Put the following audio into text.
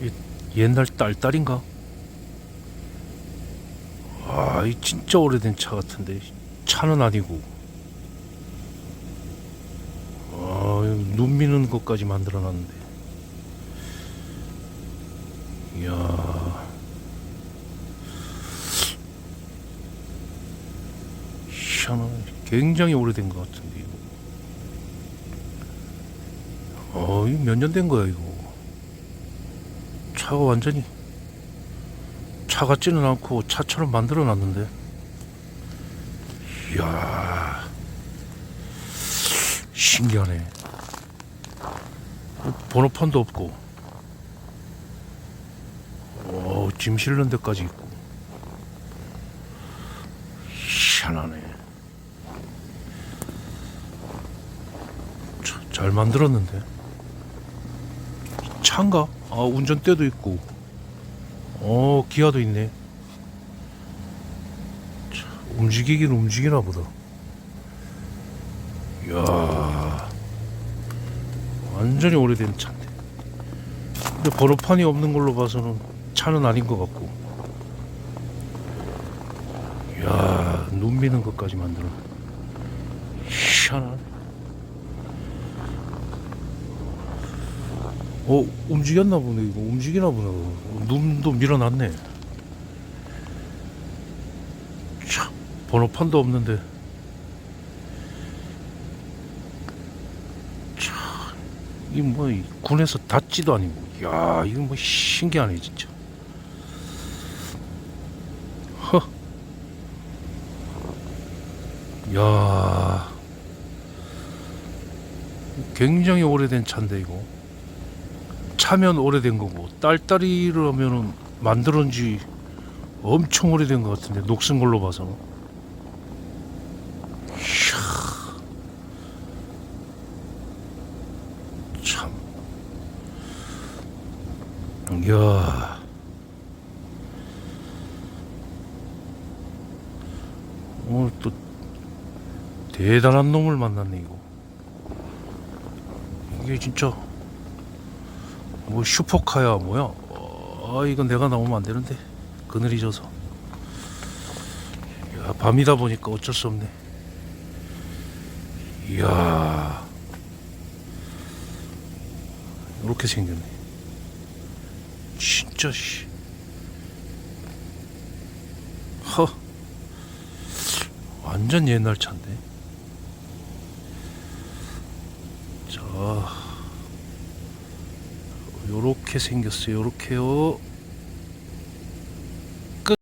이 옛날 딸딸인가? 아, 이 진짜 오래된 차 같은데 차는 아니고. 아, 이눈 미는 것까지 만들어놨는데. 이야. 희한하네. 굉장히 오래된 것 같은데 이거. 어, 이거 몇년 된 거야 이거. 차가 완전히 차 같지는 않고 차처럼 만들어 놨는데. 이야. 신기하네. 어, 번호판도 없고. 어, 짐 실는 데까지 있고. 희한하네. 차, 잘 만들었는데. 차인가? 아, 운전대도 있고. 어, 기아도 있네. 차, 움직이긴 움직이나 보다. 이야. 완전히 오래된 차인데. 근데 번호판이 없는 걸로 봐서는 차는 아닌 것 같고. 이야, 눈 미는 것까지 만들어. 희한하네. 어, 움직였나 보네, 이거. 움직이나 보네. 눈도 밀어놨네. 참, 번호판도 없는데. 참, 이 뭐, 이 군에서 닿지도 아니고. 이야, 이거 뭐 신기하네, 진짜. 허. 야 굉장히 오래된 차인데 이거 차면 오래된 거고 딸딸이를 하면은 만들은 지 엄청 오래된 것 같은데 녹슨 걸로 봐서는 이야 참. 이야. 오늘 또 대단한 놈을 만났네 이거. 이게 진짜 뭐 슈퍼카야 뭐야? 아 이건 내가 나오면 안 되는데. 그늘이 져서. 야, 밤이다 보니까 어쩔 수 없네. 이야. 이렇게 생겼네. 진짜 씨. 허. 완전 옛날 차인데. 자 요렇게 생겼어요. 요렇게요